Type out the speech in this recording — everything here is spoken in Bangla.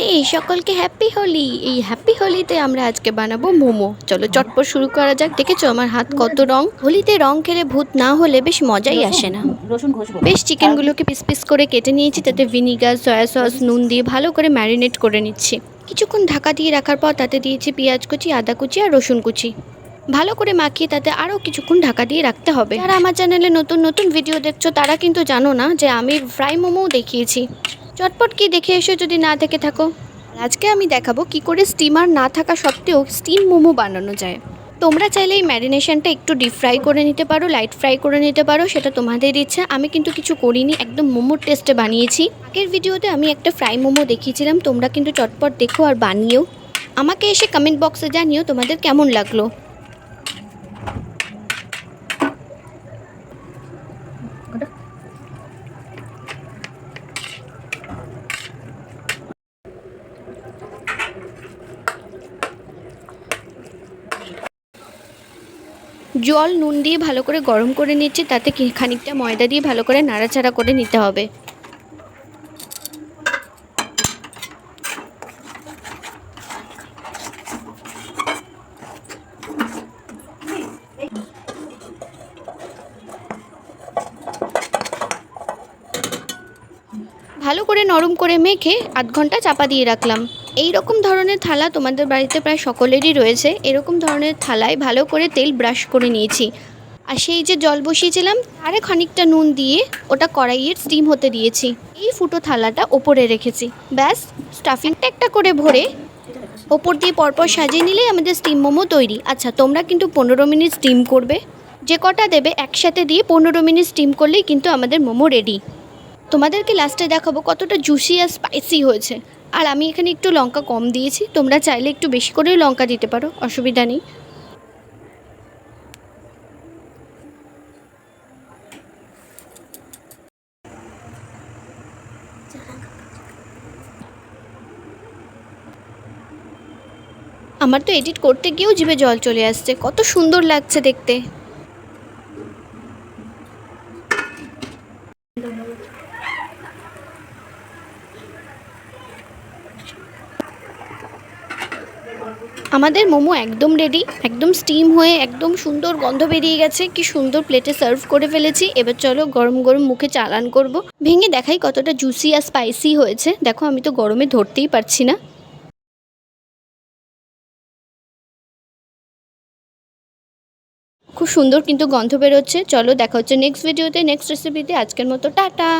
আরে এই সকলকে হ্যাপি হোলি। এই হ্যাপি হোলিতে আমরা আজকে বানাবো মোমো। চলো চটপট শুরু করা যাক। দেখেছ আমার হাত কত রং? হোলিতে রং খেলে ভূত না হলে বেশ মজাই আসে না। বেশ চিকেনগুলোকে পিস পিস করে কেটে নিয়েছি তাতে ভিনিগার সয়া সস নুন দিয়ে ভালো করে ম্যারিনেট করে নিচ্ছি। কিছুক্ষণ ঢাকা দিয়ে রাখার পর তাতে দিয়েছি পেঁয়াজ কুচি আদা কুচি আর রসুন কুচি। ভালো করে মাখিয়ে তাতে আরও কিছুক্ষণ ঢাকা দিয়ে রাখতে হবে। যারা আমার চ্যানেলে নতুন নতুন ভিডিও দেখছ তারা কিন্তু জানো না যে আমি ফ্রাই মোমোও দেখিয়েছি। চটপট কি দেখে এসো যদি না দেখে থাকো। আজকে আমি দেখাবো কি করে স্টিমার না থাকা সত্ত্বেও স্টিম মোমো বানানো যায়। তোমরা চাইলে এই ম্যারিনেশনটা একটু ডিপ ফ্রাই করে নিতে পারো লাইট ফ্রাই করে নিতে পারো, সেটা তোমাদের ইচ্ছা। আমি কিন্তু কিছু করিনি, একদম মোমোর টেস্টে বানিয়েছি। আগের ভিডিওতে আমি একটা ফ্রাই মোমো দেখিয়েছিলাম, তোমরা কিন্তু চটপট দেখো আর বানিয়েও। আমাকে এসে কমেন্ট বক্সে জানিও তোমাদের কেমন লাগল। জল, নুন দিয়ে ভালো করে গরম করে নিচ্ছি, তাতে খানিকটা ময়দা দিয়ে ভালো করে নাড়াচাড়া করে নিতে হবে। ভালো করে নরম করে মেখে আধ ঘণ্টা চাপা দিয়ে রাখলাম। এই রকম ধরনের থালা তোমাদের বাড়িতে প্রায় সকলেরই রয়েছে। এরকম ধরনের থালায় ভালো করে তেল ব্রাশ করে নিয়েছি। আর সেই যে জল বসিয়েছিলাম আরে খানিকটা নুন দিয়ে ওটা কড়াইয়ের স্টিম হতে দিয়েছি। এই ফুটো থালাটা ওপরে রেখেছি। ব্যাস স্টাফিংটা একটা করে ভরে ওপর দিয়ে পরপর সাজিয়ে নিলেই আমাদের স্টিম মোমো তৈরি। আচ্ছা তোমরা কিন্তু পনেরো মিনিট স্টিম করবে। যে কটা দেবে একসাথে দিয়ে পনেরো মিনিট স্টিম করলেই কিন্তু আমাদের মোমো রেডি তোমাদেরকে লাস্টে দেখাবো কতটা জুসি আর স্পাইসি হয়েছে। আর আমি এখানে একটু লঙ্কা কম দিয়েছি, তোমরা চাইলে একটু বেশি করেও লঙ্কা দিতে পারো, অসুবিধা নেই। আমার তো এডিট করতে গিয়েও জিভে জল চলে আসছে, কত সুন্দর লাগছে দেখতে। আমাদের মোমো একদম রেডি একদম স্টিম হয়ে একদম সুন্দর গন্ধ বেরিয়ে গেছে। কি সুন্দর প্লেটে সার্ভ করে ফেলেছি। এবার চলো গরম গরম মুখে চালান করব। ভেঙে দেখাই কতটা জুসি আর স্পাইসি হয়েছে। দেখো আমি তো গরমে ধরতেই পারছি না। খুব সুন্দর কিন্তু গন্ধ বেরোচ্ছে। চলো দেখা হচ্ছে নেক্সট ভিডিওতে নেক্সট রেসিপিতে আজকের মতো টাটা!